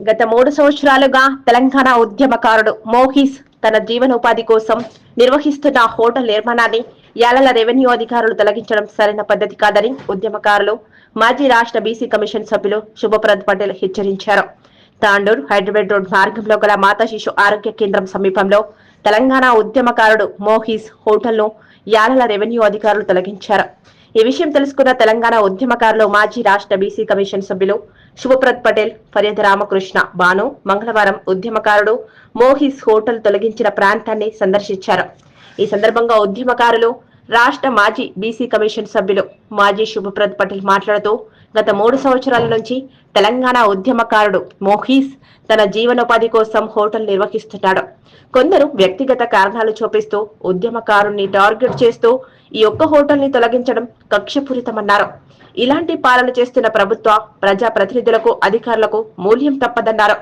గత మూడు సంవత్సరాలుగా తెలంగాణ ఉద్యమకారుడు మోహిస్ తన జీవనోపాధి కోసం నిర్వహిస్తున్న హోటల్ నిర్మాణాన్ని యాలల రెవెన్యూ అధికారులు తొలగించడం సరైన పద్ధతి కాదని ఉద్యమకారులు మాజీ రాష్ట్ర బీసీ కమిషన్ సభ్యులు శుభప్రద్ పటేల్ హెచ్చరించారు. తాండూర్ హైదరాబాద్ రోడ్ మార్గంలో గల మాతా శిశు ఆరోగ్య కేంద్రం సమీపంలో తెలంగాణ ఉద్యమకారుడు మోహిస్ హోటల్ను యాలల రెవెన్యూ అధికారులు తొలగించారు. ఈ విషయం తెలుసుకున్న తెలంగాణ ఉద్యమకారులు మాజీ రాష్ట్ర బీసీ కమిషన్ సభ్యులు శుభప్రద్ పటేల్ ఫర్యాద రామకృష్ణ బాను మంగళవారం ఉద్యమకారుడు మోహిస్ హోటల్ తొలగించిన ప్రాంతాన్ని సందర్శించారు. ఈ సందర్భంగా ఉద్యమకారులు రాష్ట్ర మాజీ బీసీ కమిషన్ సభ్యులు మాజీ శుభప్రద్ పటేల్ మాట్లాడుతూ గత మూడు సంవత్సరాల నుంచి తెలంగాణ ఉద్యమకారుడు మోహీస్ తన జీవనోపాధి కోసం హోటల్ నిర్వహిస్తున్నాడు కొందరు వ్యక్తిగత కారణాలు చూపిస్తూ ఉద్యమకారుణ్ణి టార్గెట్ చేస్తూ ఈ ఒక్క హోటల్ని తొలగించడం కక్షపూరితమన్నారు. ఇలాంటి పాలన చేస్తున్న ప్రభుత్వ ప్రజా ప్రతినిధులకు అధికారులకు మూల్యం తప్పదన్నారు.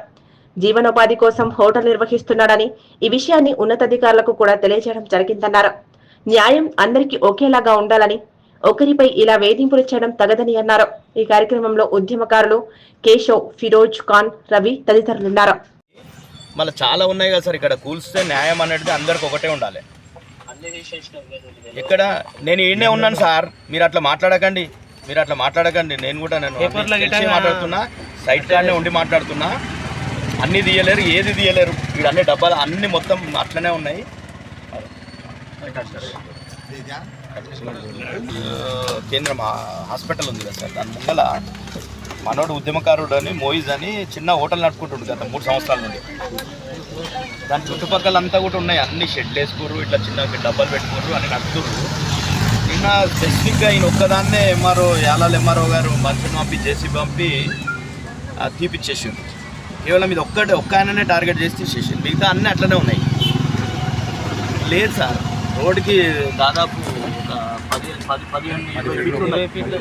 జీవనోపాధి కోసం హోటల్ నిర్వహిస్తున్నాడని ఈ విషయాన్ని ఉన్నతాధికారులకు కూడా తెలియజేయడం జరిగిందన్నారు. న్యాయం అందరికీ ఒకేలాగా ఉండాలని ఒకరిపై ఇలా వేధింపులు చేయడం తగదని అన్నారు. ఈ కార్యక్రమంలో ఉద్యమకారులు కేశవ్ ఫిరోజ్ ఖాన్ రవి తదితరులున్నారు మళ్ళీ చాలా ఉన్నాయి కదా సార్ ఇక్కడ కూల్స్తే న్యాయం అనేది అందరికి ఒకటే ఉండాలి. ఇక్కడ నేను ఈయనే ఉన్నాను సార్ మీరు అట్లా మాట్లాడకండి మీరు అట్లా మాట్లాడకండి నేను కూడా నేను మాట్లాడుతున్నా సైట్ కాడనే ఉండి మాట్లాడుతున్నా. అన్ని తీయలేరు ఏది తీయలేరు అన్ని డబ్బాలు అన్ని మొత్తం అట్లనే ఉన్నాయి. కేంద్రం హాస్పిటల్ ఉంది కదా సార్. దాని ముందల మనోడు ఉద్యమకారుడు అని మోయిజ్ అని చిన్న హోటల్ నడుపుకుంటుండు గత మూడు సంవత్సరాల నుండి. దాని చుట్టుపక్కల అంతా కూడా ఉన్నాయి. అన్ని షెడ్లు వేసుకోరు ఇట్లా చిన్న డబ్బాలు పెట్టుకోరు అని నడుపుతుర్రు నిన్న స్పెసిఫిక్గా ఈయన ఒక్కదాన్నే ఎంఆర్ఓ యాలాల్ ఎంఆర్ఓ గారు మనుషులు పంపి జేసీ పంపి తీపిచ్చేసిండు. కేవలం ఇది ఒక్కటే ఒక్క ఆయననే టార్గెట్ చేసి తీసేసింది మిగతా అన్నీ అట్లనే ఉన్నాయి. లేదు సార్. రోడ్డుకి దాదాపు ఒక పది పది పదిహేను ఇరవై ఫీట్లు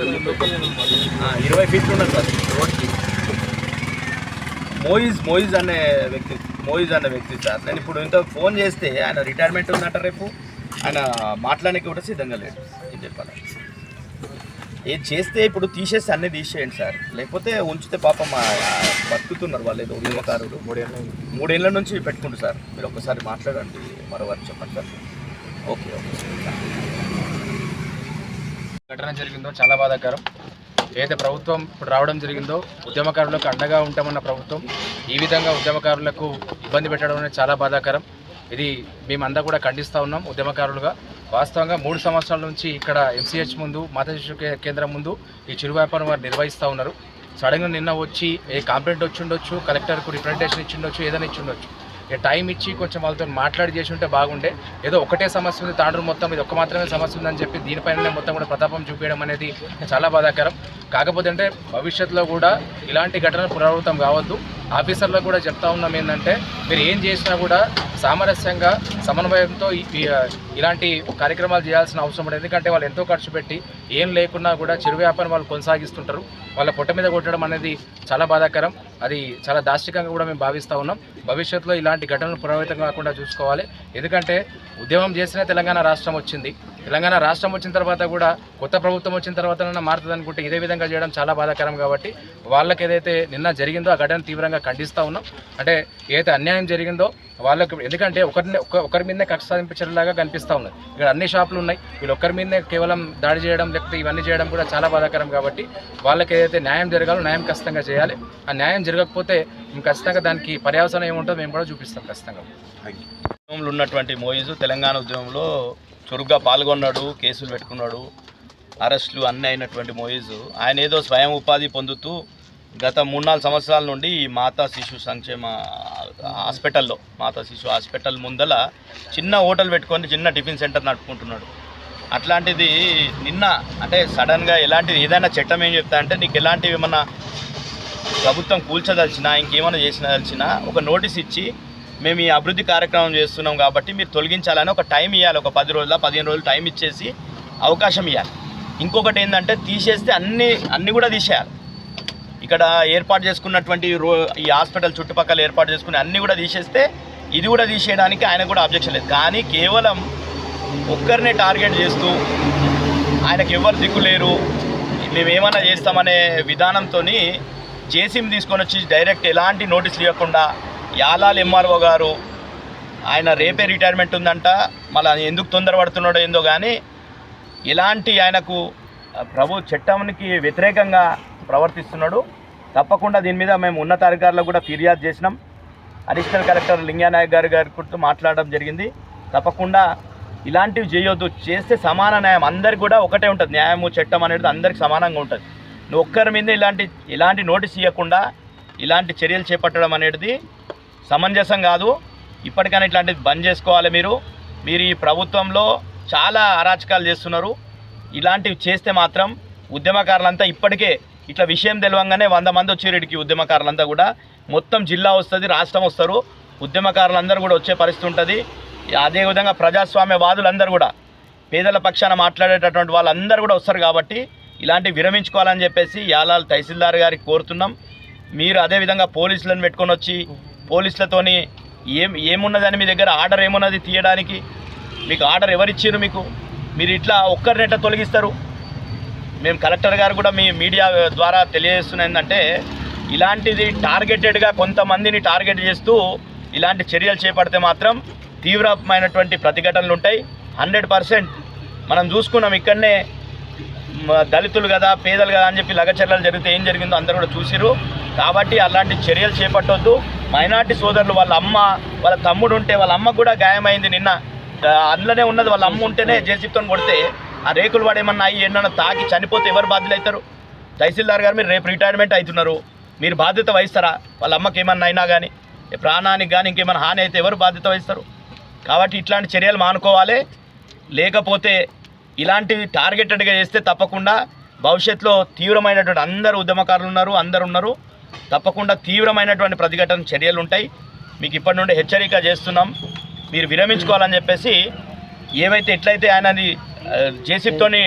ఇరవై ఫీట్లు సార్ రోడ్కి మోయిజ్ మోయిజ్ అనే వ్యక్తి మోయిజ్ అనే వ్యక్తి సార్. నేను ఇప్పుడు ఇంత ఫోన్ చేస్తే ఆయన రిటైర్మెంట్ ఉందంట రేపు. ఆయన మాట్లాడడానికి కూడా సిద్ధంగా లేడు. ఏం చెప్పాలి? ఏది చేస్తే ఇప్పుడు తీసేసి అన్నీ తీసేయండి సార్. లేకపోతే ఉంచితే పాపం బతుకుతున్నారు వాళ్ళు ఏదో ఉద్యమకారులు మూడేళ్ళ మూడేళ్ళ నుంచి పెట్టుకుంటారు సార్. మీరు ఒక్కసారి మాట్లాడండి. మరో వారు చెప్పండి సార్. Okay okay. ఘటన జరిగిందో చాలా బాధాకరం. ఏదైతే ప్రభుత్వం ఇప్పుడు రావడం జరిగిందో ఉద్యమకారులకు అండగా ఉంటామన్న ప్రభుత్వం ఈ విధంగా ఉద్యమకారులకు ఇబ్బంది పెట్టడం అనేది చాలా బాధాకరం. ఇది మేమందరూ కూడా ఖండిస్తూ ఉన్నాం ఉద్యమకారులుగా. వాస్తవంగా మూడు సంవత్సరాల నుంచి ఇక్కడ ఎంసీహెచ్ ముందు మాతా శిశు కేంద్రం ముందు ఈ చిరు వ్యాపారం వారు నిర్వహిస్తూ ఉన్నారు. సడన్గా నిన్న వచ్చి ఏ కంప్లైంట్ వచ్చి ఉండొచ్చు కలెక్టర్కు రిప్రజెంటేషన్ ఇచ్చిండొచ్చు ఏదైనా ఇచ్చిండొచ్చు. టైం ఇచ్చి కొంచెం వాళ్ళతో మాట్లాడి చేసి ఉంటే బాగుండే. ఏదో ఒకటే సమస్య ఉంది తాండ్రు మొత్తం ఇది ఒక్క మాత్రమే సమస్య ఉందని చెప్పి దీనిపైన మొత్తం కూడా ప్రతాపం చూపించడం అనేది చాలా బాధాకరం. కాకపోతే అంటే భవిష్యత్తులో కూడా ఇలాంటి ఘటనలు పునరావృతం కావద్దు. ఆఫీసర్లకు కూడా చెప్తా ఉన్నాం ఏంటంటే మీరు ఏం చేసినా కూడా సామరస్యంగా సమన్వయంతో ఇలాంటి కార్యక్రమాలు చేయాల్సిన అవసరం ఉండదు. ఎందుకంటే వాళ్ళు ఎంతో ఖర్చు పెట్టి ఏం లేకున్నా కూడా చిరు వ్యాపారం వాళ్ళు కొనసాగిస్తుంటారు. వాళ్ళ పొట్ట మీద కొట్టడం అనేది చాలా బాధాకరం. అది చాలా దాష్టికంగా కూడా మేము భావిస్తూ ఉన్నాం. భవిష్యత్తులో ఇలాంటి ఘటనలు ప్రభావితం కాకుండా చూసుకోవాలి. ఎందుకంటే ఉద్యమం చేసినా తెలంగాణ రాష్ట్రం వచ్చింది. తెలంగాణ రాష్ట్రం వచ్చిన తర్వాత కూడా కొత్త ప్రభుత్వం వచ్చిన తర్వాత మారుతుంది అనుకుంటే ఇదే విధంగా చేయడం చాలా బాధాకరం కాబట్టి వాళ్ళకి ఏదైతే నిన్న జరిగిందో ఆ ఘటన తీవ్రంగా ఖండిస్తూ ఉన్నాం. అంటే ఏదైతే అన్యాయం జరిగిందో వాళ్ళకి ఎందుకంటే ఒకరిని ఒకరి మీదనే కక్ష సాధింపు కనిపిస్తూ ఉన్నది. ఇక్కడ అన్ని షాపులు ఉన్నాయి. వీళ్ళు ఒక్కరి మీదనే కేవలం దాడి చేయడం లేకపోతే ఇవన్నీ చేయడం కూడా చాలా బాధాకరం కాబట్టి వాళ్ళకి ఏదైతే న్యాయం జరగాలో న్యాయం ఖచ్చితంగా చేయాలి. ఆ న్యాయం జరగకపోతే మేము ఖచ్చితంగా దానికి పర్యావసనం ఏముంటుందో మేము కూడా చూపిస్తాం ఖచ్చితంగా. ఉద్యమంలో ఉన్నటువంటి మోయిజు తెలంగాణ ఉద్యమంలో చురుగ్గా పాల్గొన్నాడు కేసులు పెట్టుకున్నాడు అరెస్టులు అన్నీ అయినటువంటి మోయిజు. ఆయన ఏదో స్వయం ఉపాధి పొందుతూ గత మూడు నాలుగు సంవత్సరాల నుండి ఈ మాతా శిశు సంక్షేమ హాస్పిటల్లో మాతా శిశు హాస్పిటల్ ముందల చిన్న హోటల్ పెట్టుకొని చిన్న టిఫిన్ సెంటర్ నడుపుకుంటున్నాడు. అట్లాంటిది నిన్న అంటే సడన్గా ఎలాంటిది ఏదైనా చట్టం ఏం చెప్తా అంటే నీకు ఎలాంటివి ఏమన్నా ప్రభుత్వం కూల్చదలిచినా ఇంకేమైనా చేసినదలిచినా ఒక నోటీస్ ఇచ్చి మేము ఈ అభివృద్ధి కార్యక్రమం చేస్తున్నాం కాబట్టి మీరు తొలగించాలని ఒక టైం ఇవ్వాలి ఒక పది రోజుల పదిహేను రోజులు టైం ఇచ్చేసి అవకాశం ఇవ్వాలి ఇంకొకటి ఏంటంటే తీసేస్తే అన్ని అన్నీ కూడా తీసేయాలి. ఇక్కడ ఏర్పాటు చేసుకున్నటువంటి రో ఈ హాస్పిటల్ చుట్టుపక్కల ఏర్పాటు చేసుకుని అన్నీ కూడా తీసేస్తే ఇది కూడా తీసేయడానికి ఆయన కూడా అబ్జెక్షన్ లేదు. కానీ కేవలం ఒక్కరినే టార్గెట్ చేస్తూ ఆయనకు ఎవరు దిక్కు లేరు. మేము ఏమైనా చేస్తామనే విధానంతో జేసీబీ తీసుకొని వచ్చి డైరెక్ట్ ఎలాంటి నోటీసులు ఇవ్వకుండా యాలాల్ ఎంఆర్ఓ గారు ఆయన రేపే రిటైర్మెంట్ ఉందంట మళ్ళీ ఎందుకు తొందరపడుతున్నాడో ఏందో కానీ ఎలాంటి ఆయనకు ప్రభు చట్టానికి వ్యతిరేకంగా ప్రవర్తిస్తున్నాడు. తప్పకుండా దీని మీద మేము ఉన్నతాధికారులకు కూడా ఫిర్యాదు చేసినాం. అడిషనల్ కలెక్టర్ లింగానాయక్ గారి గారి కూడా మాట్లాడడం జరిగింది. తప్పకుండా ఇలాంటివి చేయొద్దు. చేస్తే సమాన న్యాయం. అందరికి కూడా ఒకటే ఉంటుంది. న్యాయము చట్టం అనేది అందరికి సమానంగా ఉంటుంది. నువ్వు ఒక్కరి మీద ఇలాంటి ఇలాంటి నోటీస్ ఇవ్వకుండా ఇలాంటి చర్యలు చేపట్టడం అనేది సమంజసం కాదు. ఇప్పటికైనా ఇట్లాంటిది బంద్ చేసుకోవాలి మీరు. మీరు ఈ ప్రభుత్వంలో చాలా అరాచకాలు చేస్తున్నారు. ఇలాంటివి చేస్తే మాత్రం ఉద్యమకారులంతా ఇప్పటికే ఇట్లా విషయం తెలియంగానే వంద మంది వచ్చారు ఉద్యమకారులంతా కూడా. మొత్తం జిల్లా వస్తుంది రాష్ట్రం వస్తారు. ఉద్యమకారులందరూ కూడా వచ్చే పరిస్థితి ఉంటుంది. అదేవిధంగా ప్రజాస్వామ్యవాదులందరూ కూడా పేదల పక్షాన మాట్లాడేటటువంటి వాళ్ళందరూ కూడా వస్తారు కాబట్టి ఇలాంటివి విరమించుకోవాలని చెప్పేసి యాలాల్ తహసీల్దార్ గారికి కోరుతున్నాం. మీరు అదేవిధంగా పోలీసులను పెట్టుకొని వచ్చి పోలీసులతోని ఏం ఏమున్నదని మీ దగ్గర? ఆర్డర్ ఏమున్నది తీయడానికి? మీకు ఆర్డర్ ఎవరిచ్చారు మీకు? మీరు ఇట్లా ఒక్కరినెట్ట తొలగిస్తారు? మేము కలెక్టర్ గారు కూడా మీ మీడియా ద్వారా తెలియజేస్తున్న ఏంటంటే ఇలాంటిది టార్గెటెడ్గా కొంతమందిని టార్గెట్ చేస్తూ ఇలాంటి చర్యలు చేపడితే మాత్రం తీవ్రమైనటువంటి ప్రతిఘటనలు ఉంటాయి. హండ్రెడ్ పర్సెంట్ మనం చూసుకున్నాం ఇక్కడనే దళితులు కదా పేదలు కదా అని చెప్పి లగచర్యలు జరిగితే ఏం జరిగిందో అందరూ కూడా చూసిరు కాబట్టి అలాంటి చర్యలు చేపట్టొద్దు. మైనార్టీ సోదరులు వాళ్ళ అమ్మ వాళ్ళ తమ్ముడు ఉంటే వాళ్ళ అమ్మ కూడా గాయమైంది నిన్న. అందులోనే ఉన్నది వాళ్ళ అమ్మ ఉంటేనే జేసీతో కొడితే ఆ రేకులు వాడేమన్నా అయ్యి ఎన్నన్నా తాకి చనిపోతే ఎవరు బాధ్యులు అవుతారు తహసీల్దార్ గారు మీరు రేపు రిటైర్మెంట్ అవుతున్నారు. మీరు బాధ్యత వహిస్తారా? వాళ్ళ అమ్మకి ఏమన్నా అయినా కానీ ప్రాణానికి కానీ ఇంకేమైనా హాని అయితే ఎవరు బాధ్యత వహిస్తారు? కాబట్టి ఇట్లాంటి చర్యలు మానుకోవాలి. లేకపోతే ఇలాంటివి టార్గెటెడ్గా చేస్తే తప్పకుండా భవిష్యత్తులో తీవ్రమైనటువంటి అందరు ఉద్యమకారులు ఉన్నారు అందరు ఉన్నారు తప్పకుండా తీవ్రమైనటువంటి ప్రతిఘటన చర్యలు ఉంటాయి మీకు ఇప్పటి నుండి హెచ్చరిక చేస్తున్నాం. మీరు విరమించుకోవాలని చెప్పేసి ఏవైతే ఎట్లయితే ఆయనది జేసీతోని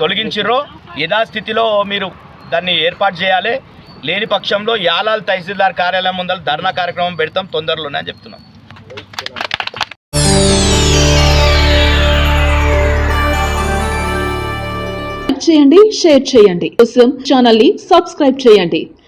తొలగించిర్రో యథాస్థితిలో మీరు దాన్ని ఏర్పాటు చేయాలి. లేని పక్షంలో యాలాల్ తహసీల్దార్ కార్యాలయం ముందర ధర్నా కార్యక్రమం పెడతాం. తొందరలోనే అని చెప్తున్నాం. చేయండి షేర్ చేయండి. కోసం ఛానల్ని సబ్స్క్రైబ్ చేయండి.